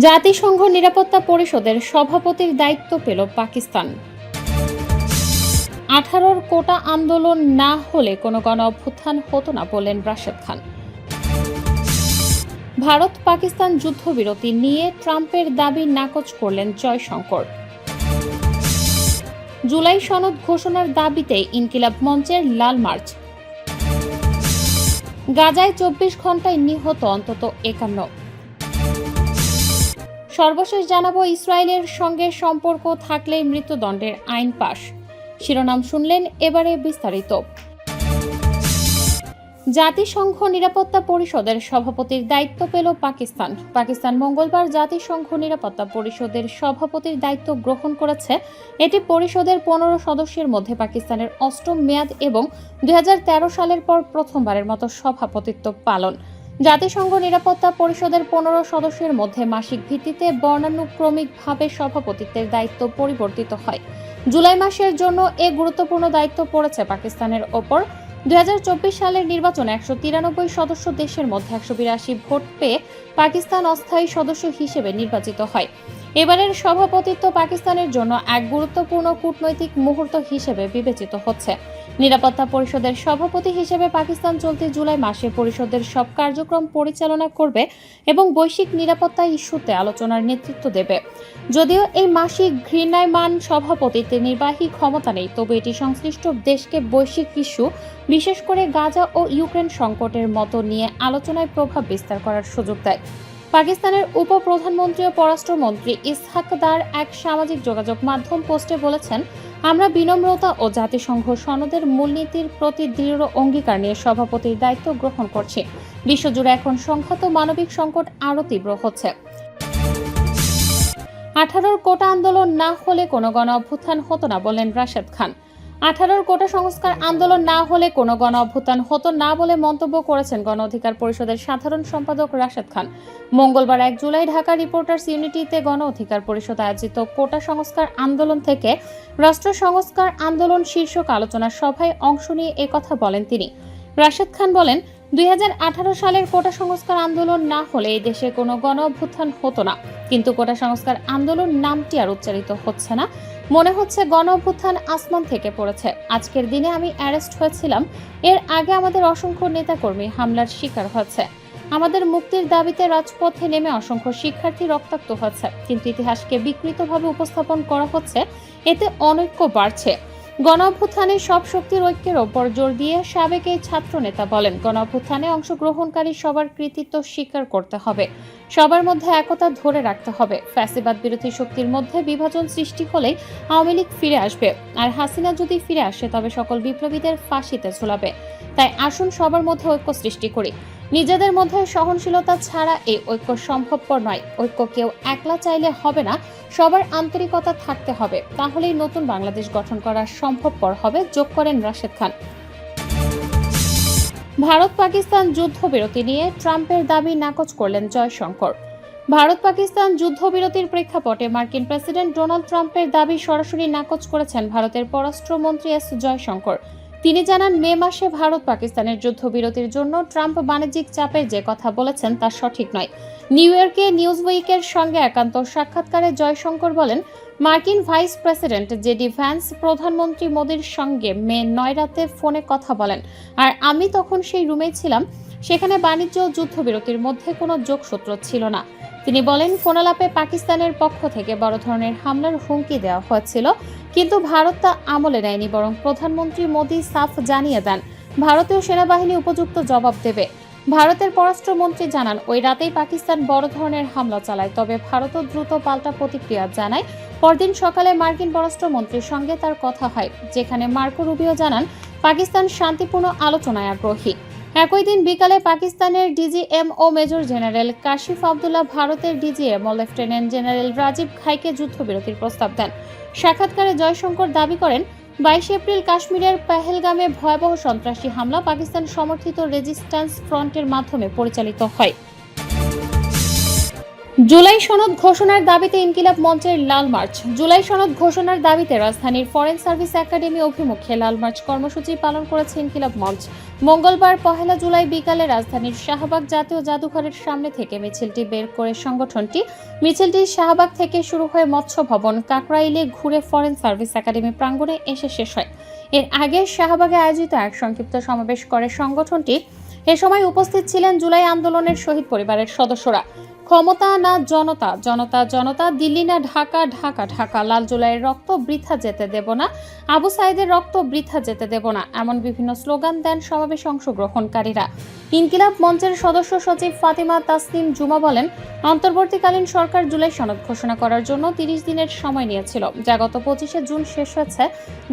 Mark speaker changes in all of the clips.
Speaker 1: জাতিসংঘ নিরাপত্তা পরিষদের সভাপতির দায়িত্ব পেল পাকিস্তান। আঠারোর কোটা আন্দোলন না হলে কোনো গণ অভ্যুত্থান হতো না বললেন রাশেদ খান। ভারত পাকিস্তান যুদ্ধবিরতি নিয়ে ট্রাম্পের দাবি নাকচ করলেন জয়শঙ্কর। জুলাই সনদ ঘোষণার দাবিতে ইনকিলাব মঞ্চের লাল মার্চ। গাজায় চব্বিশ ঘন্টায় নিহত অন্তত একান্ন। সর্বশেষ জানাব, ইসরায়েলের সঙ্গে সম্পর্ক থাকলেই মৃত্যুদণ্ডের আইন পাশ। শিরোনাম শুনলেন এবারে বিস্তারিত। জাতিসংঘ নিরাপত্তা পরিষদের সভাপতির দায়িত্ব পেল পাকিস্তান। পাকিস্তান মঙ্গলবার জাতিসংঘ নিরাপত্তা পরিষদের সভাপতির দায়িত্ব গ্রহণ করেছে। এটি পরিষদের পনেরো সদস্যের মধ্যে পাকিস্তানের অষ্টম মেয়াদ এবং দুই হাজার তেরো সালের পর প্রথমবারের মতো সভাপতিত্ব পালন। জাতিসংঘ নিরাপত্তা পরিষদের পনেরো সদস্যের মধ্যে মাসিক ভিত্তিতে বর্ণানুক্রমিকভাবে সভাপতিত্বের দায়িত্ব পরিবর্তিত হয়। জুলাই মাসের জন্য এ গুরুত্বপূর্ণ দায়িত্ব পড়েছে পাকিস্তানের ওপর। দুই সালের নির্বাচনে একশো তিরানব্বই সদস্য দেশের মধ্যে একশো বিরাশি ভোট পেয়ে পাকিস্তান অস্থায়ী সদস্য হিসেবে নির্বাচিত হয়। এবারের সভাপতিত্ব পাকিস্তানের জন্য এক গুরুত্বপূর্ণ কূটনৈতিক মুহূর্ত হিসেবে বিবেচিত হচ্ছে। নিরাপত্তা পরিষদের সভাপতি হিসেবে পাকিস্তান চলতি জুলাই মাসে পরিষদের সব কার্যক্রম পরিচালনা করবে এবং বৈশ্বিক নিরাপত্তা ইস্যুতে আলোচনার নেতৃত্ব দেবে। যদিও এই মাসিক ঘৃণায়মান সভাপতিত্বের নির্বাহী ক্ষমতা নেই, তবে এটি সংশ্লিষ্ট দেশকে বৈশ্বিক ইস্যু, বিশেষ করে গাজা ও ইউক্রেন সংকটের মতো নিয়ে আলোচনায় প্রভাব বিস্তার করার সুযোগ দেয়। পাকিস্তানের উপপ্রধানমন্ত্রী ও পররাষ্ট্রমন্ত্রী ইসহাক দার এক সামাজিক যোগাযোগ মাধ্যম পোস্টে বলেছেন আমরা বিনম্রতা ও জাতিসংঘ সনদের মূলনীতির প্রতি দৃঢ় অঙ্গীকার নিয়ে সভাপতির দায়িত্ব গ্রহণ করছি। বিশ্বজুড়ে এখন সংখ্যাত মানবিক সংকট আরও তীব্র হচ্ছে। আঠারোর কোটা আন্দোলন না হলে কোনো গণ অভ্যুত্থান হতো না বলেন রাশেদ খান। আঠারোর কোটা সংস্কার আন্দোলন না হলে কোনো গণ অভ্যুত্থান হতো না বলে মন্তব্য করেছেন গণ অধিকার পরিষদের সাধারণ সম্পাদক রাশেদ খান। মঙ্গলবার এক জুলাই ঢাকা রিপোর্টার্স ইউনিটিতে গণ অধিকার পরিষদ আয়োজিত কোটা সংস্কার আন্দোলন থেকে রাষ্ট্র সংস্কার আন্দোলন শীর্ষক আলোচনা সভায় অংশ নিয়ে একথা বলেন তিনি। রাশেদ খান বলেন দু হাজার আঠারো সালের কোটা সংস্কার আন্দোলন না হলে এই দেশে কোনো গণ অভ্যুত্থান হতো না। কিন্তু কোটা সংস্কার আন্দোলন নামটি আর উচ্চারিত হচ্ছে না। মনে হচ্ছে গণ অভ্যুত্থান আসমান থেকে পড়েছে। আজকের দিনে আমি অ্যারেস্ট হয়েছিলাম। এর আগে আমাদের অসংখ্য নেতাকর্মী হামলার শিকার হয়েছে। আমাদের মুক্তির দাবিতে রাজপথে নেমে অসংখ্য শিক্ষার্থী রক্তাক্ত হচ্ছে কিন্তু ইতিহাসকে বিকৃতভাবে উপস্থাপন করা হচ্ছে। এতে অনৈক্য বাড়ছে। গণ অভ্যুত্থানে সব শক্তির ঐক্যের ওপর জোর দিয়ে সাবেক এই ছাত্রনেতা বলেন গণ অভ্যুত্থানে অংশগ্রহণকারী সবার কৃতিত্ব স্বীকার করতে হবে। সবার মধ্যে একতা ধরে রাখতে হবে। ফ্যাসিবাদ বিরোধী শক্তির মধ্যে বিভাজন সৃষ্টি হলে আওয়ামী লীগ ফিরে আসবে। আর হাসিনা যদি ফিরে আসে, তবে সকল বিপ্লবীদের ফাঁসিতে ঝুলাবে। তাই আসুন সবার মধ্যে ঐক্য সৃষ্টি করি। নিজেদের মধ্যে সহনশীলতা ছাড়া এই ঐক্য সম্ভবপর নয়। ঐক্য কেউ একলা চাইলে হবে না। সবার আন্তরিকতা থাকতে হবে। তাহলেই নতুন বাংলাদেশ গঠন করা সম্ভবপর হবে, যোগ করেন রাশেদ খান। ভারত পাকিস্তান যুদ্ধবিরতি নিয়ে ট্রাম্পের দাবি নাকচ করলেন জয়শঙ্কর। ভারত পাকিস্তান যুদ্ধবিরতির প্রেক্ষাপটে মার্কিন প্রেসিডেন্ট ডোনাল্ড ট্রাম্পের দাবি সরাসরি নাকচ করেছেন ভারতের পররাষ্ট্রমন্ত্রী এস জয়শঙ্কর। তিনি জানান, মে মাসে ভারত পাকিস্তানের যুদ্ধবিরতির জন্য ট্রাম্প বাণিজ্যিক চাপের যে কথা বলেছেন তা সঠিক নয়। নিউ ইয়র্কে নিউজ উইকের সঙ্গে একান্ত সাক্ষাৎকারে জয়শঙ্কর বলেন, মার্কিন ভাইস প্রেসিডেন্ট জেডি ভ্যান্স প্রধানমন্ত্রী মোদীর সঙ্গে মে নয় রাতে ফোনে কথা বলেন। আর আমি তখন সেই রুমে ছিলাম সেখানে বাণিজ্য ও যুদ্ধবিরতির মধ্যে কোনো যোগসূত্র ছিল না। তিনি বলেন ফোনালাপে পাকিস্তানের পক্ষ থেকে বড় ধরনের হামলার হুমকি দেওয়া হয়েছিল, কিন্তু ভারত তা আমলে নেয়নি বরং প্রধানমন্ত্রী মোদী সাফ জানিয়ে দেন, ভারতীয় সেনাবাহিনী উপযুক্ত জবাব দেবে। ভারতের পররাষ্ট্রমন্ত্রী জানান, ওই রাতেই পাকিস্তান বড় ধরনের হামলা চালায়, তবে ভারতও দ্রুত পাল্টা প্রতিক্রিয়া জানায়। পরদিন সকালে মার্কিন পররাষ্ট্রমন্ত্রীর সঙ্গে তার কথা হয়, যেখানে মার্কো রুবিও জানান, পাকিস্তান শান্তিপূর্ণ আলোচনায় আগ্রহী। একই দিন বিকালে পাকিস্তানের DGMO major general Kashif Abdullah ভারতের ডিজিএম ও লেফটেন্যান্ট জেনারেল রাজীব খাইকে যুদ্ধবিরতির প্রস্তাব দেন। সাক্ষাৎকারে জয়শঙ্কর দাবি করেন, বাইশ এপ্রিল কাশ্মীরের পেহেলগামে ভয়াবহ সন্ত্রাসী হামলা পাকিস্তান সমর্থিত রেজিস্ট্যান্স ফ্রন্টের মাধ্যমে পরিচালিত হয়। জুলাই সনদ ঘোষণার দাবিতে ইনকিলাব মঞ্চের লাল মার্চ। জুলাই সনদ ঘোষণার দাবিতে রাজধানীর ফরেন সার্ভিস একাডেমি অভিমুখে লাল মার্চ কর্মসূচি পালন করেছে ইনকিলাব মঞ্চ। মঙ্গলবার পহেলা জুলাই বিকালে রাজধানীর শাহবাগ জাতীয় জাদুঘরের সামনে থেকে মিছিলটি বের করে সংগঠনটি। মিছিলটি শাহবাগ থেকে শুরু হয়ে মৎস্য ভবন কাকরাইলে ঘুরে ফরেন সার্ভিস একাডেমি প্রাঙ্গণে এসে শেষ হয়। এর আগে শাহবাগে আয়োজিত এক সংক্ষিপ্ত সমাবেশ করে সংগঠনটি। এ সময় উপস্থিত ছিলেন জুলাই আন্দোলনের শহীদ পরিবারের সদস্যরা। ক্ষমতা না জনতা? জনতা জনতা, দিল্লি না ঢাকা? ঢাকা ঢাকা। লাল জুলাইয়ের রক্ত বৃথা যেতে দেব না। আবু সাইদের রক্ত বৃথা যেতে দেব না। এমন বিভিন্ন স্লোগান দেন সমাবেশে অংশগ্রহণকারীরা। ইনকিলাব মঞ্চের সদস্য সচিব ফাতিমা তাসনিম জুমা বলেন, অন্তর্বর্তীকালীন সরকার জুলাই সনদ ঘোষণা করার জন্য তিরিশ দিনের সময় নিয়েছিল। যা গত পঁচিশে জুন শেষ হয়েছে।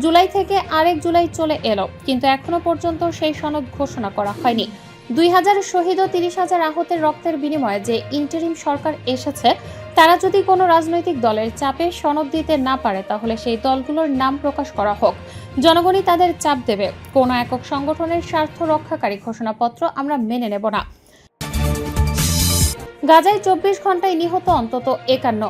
Speaker 1: জুলাই থেকে আরেক জুলাই চলে এলো। কিন্তু এখনও পর্যন্ত সেই সনদ ঘোষণা করা হয়নি। দুই হাজার শহীদ ও তিরিশ হাজার আহতের রক্তের বিনিময়ে যে ইন্টারিম সরকার এসেছে, তারা যদি কোনো রাজনৈতিক দলের চাপে সনদ দিতে না পারে, তাহলে সেই দলগুলোর নাম প্রকাশ করা হোক। জনগণই তাদের চাপ দেবে। কোনো একক সংগঠনের স্বার্থ রক্ষাকারী ঘোষণাপত্র আমরা মেনে নেব না। গাজায় চব্বিশ ঘন্টায় নিহত অন্তত একান্ন।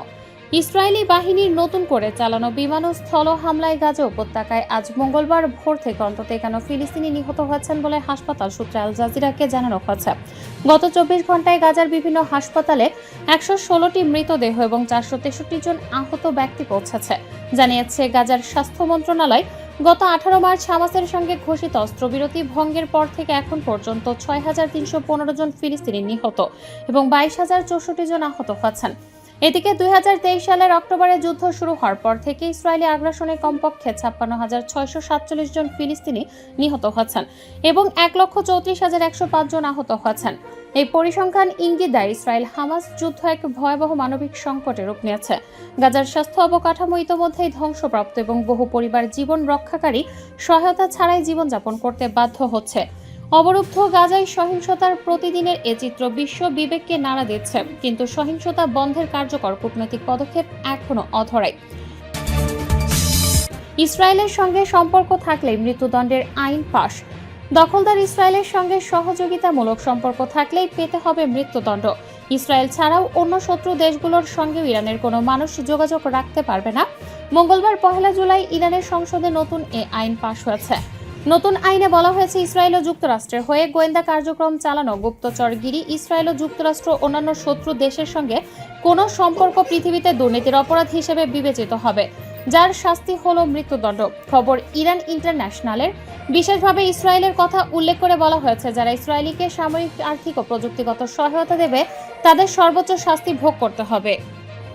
Speaker 1: ইসরায়েলি বাহিনীর নতুন করে চালানো বিমান ও স্থল হামলায় গাজা উপত্যকায় আজ মঙ্গলবার ভোর থেকে অন্তত একান্ন ফিলিস্তিনি নিহত হয়েছেন বলে হাসপাতাল সূত্রে আল জাজিরাকে জানানো হয়েছে গত চব্বিশ ঘন্টায় গাজার বিভিন্ন হাসপাতালে একশো ষোলোটি মৃতদেহ এবং চারশো তেষট্টি জন আহত ব্যক্তি পৌঁছেছে। জানিয়েছে গাজার স্বাস্থ্য মন্ত্রণালয়, গত আঠারো মার্চ হামাসের সঙ্গে ঘোষিত অস্ত্রবিরতি ভঙ্গের পর থেকে এখন পর্যন্ত ছয় হাজার তিনশো পনেরো জন ফিলিস্তিনি নিহত এবং বাইশ হাজার চৌষট্টি জন আহত হয়েছেন এদিকে দুই হাজার তেইশ সালের অক্টোবরে যুদ্ধ শুরু হওয়ার পর থেকে ইসরায়েলি আগ্রাসনে কমপক্ষে ছাপ্পান্ন হাজার ছয়শো সাতচল্লিশ জন ফিলিস্তিনি নিহত হয়েছেন এবং এক লক্ষ চৌত্রিশ হাজার একশো পাঁচ জন আহত হয়েছেন এই পরিসংখ্যান ইঙ্গিত দেয় ইসরায়েল হামাস যুদ্ধ এক ভয়াবহ মানবিক সংকটে রূপ নিয়েছে। গাজার স্বাস্থ্য অবকাঠামো ইতোমধ্যেই ধ্বংসপ্রাপ্ত এবং বহু পরিবার জীবন রক্ষাকারী সহায়তা ছাড়াই জীবনযাপন করতে বাধ্য হচ্ছে। অবরুদ্ধ গাজায় সহিংসতার প্রতিদিনের এ চিত্র বিশ্ব বিবেককে নাড়া দিচ্ছে। কিন্তু সহিংসতা বন্ধের কার্যকর কূটনৈতিক পদক্ষেপ এখনও অধরাই। ইসরায়েলের সঙ্গে সম্পর্ক থাকলে মৃত্যুদণ্ডের আইন পাশ। দখলদার ইসরায়েলের সঙ্গে সহযোগিতামূলক সম্পর্ক থাকলেই পেতে হবে মৃত্যুদণ্ড। ইসরায়েল ছাড়াও অন্য শত্রু দেশগুলোর সঙ্গেও ইরানের কোনো মানুষ যোগাযোগ রাখতে পারবে না। মঙ্গলবার পহেলা জুলাই ইরানের সংসদে নতুন এ আইন পাশ হয়েছে। নতুন আইনে বলা হয়েছে ইসরায়েল ও যুক্তরাষ্ট্রের হয়ে গোয়েন্দা কার্যক্রম চালানো গুপ্তচরগিরি ইসরায়েল ও যুক্তরাষ্ট্র অন্যান্য শত্রু দেশের সঙ্গে কোনো সম্পর্ক পৃথিবীতে দুর্নীতির অপরাধ হিসেবে বিবেচিত হবে, যার শাস্তি হল মৃত্যুদণ্ড। খবর ইরান ইন্টারন্যাশনালের। বিশেষভাবে ইসরায়েলের কথা উল্লেখ করে বলা হয়েছে, যারা ইসরায়েলিকে সামরিক আর্থিক ও প্রযুক্তিগত সহায়তা দেবে, তাদের সর্বোচ্চ শাস্তি ভোগ করতে হবে।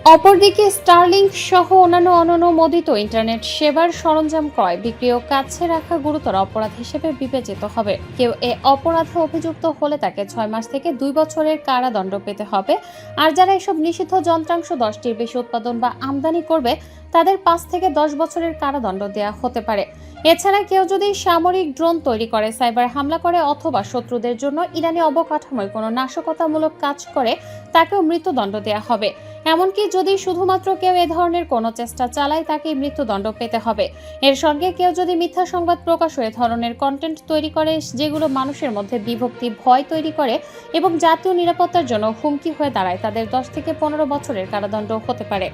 Speaker 1: অপরদিকে স্টারলিংক সহ অন্যান্য অননুমোদিত ইন্টারনেট সেবার সরঞ্জাম ক্রয় বিক্রি ও কাছে রাখা গুরুতর অপরাধ হিসেবে বিবেচিত হবে। কেউ এ অপরাধে অভিযুক্ত হলে তাকে ছয় মাস থেকে দুই বছরের কারাদণ্ড পেতে হবে। আর যারা এসব নিষিদ্ধ যন্ত্রাংশ দশটির বেশি উৎপাদন বা আমদানি করবে তাদের পাঁচ থেকে দশ বছরের কারাদণ্ড দেওয়া হতে পারে। এছাড়া কেউ যদি সামরিক ড্রোন তৈরি করে, সাইবার হামলা করে অথবা শত্রুদের জন্য ইরানি অবকাঠামোয় কোনো নাশকতামূলক কাজ করে, তাকেও মৃত্যুদণ্ড দেওয়া হবে। এমনকি যদি শুধুমাত্র কেউ এ ধরনের কোনো চেষ্টা চালায় তাকে মৃত্যুদণ্ড পেতে হবে। এর সঙ্গে কেউ যদি মিথ্যা সংবাদ প্রকাশ হয়ে ধরনের কন্টেন্ট তৈরি করে, যেগুলো মানুষের মধ্যে বিভক্তি, ভয় তৈরি করে এবং জাতীয় নিরাপত্তার জন্য হুমকি হয়ে দাঁড়ায়, তাদের দশ থেকে পনেরো বছরের কারাদণ্ড হতে পারে।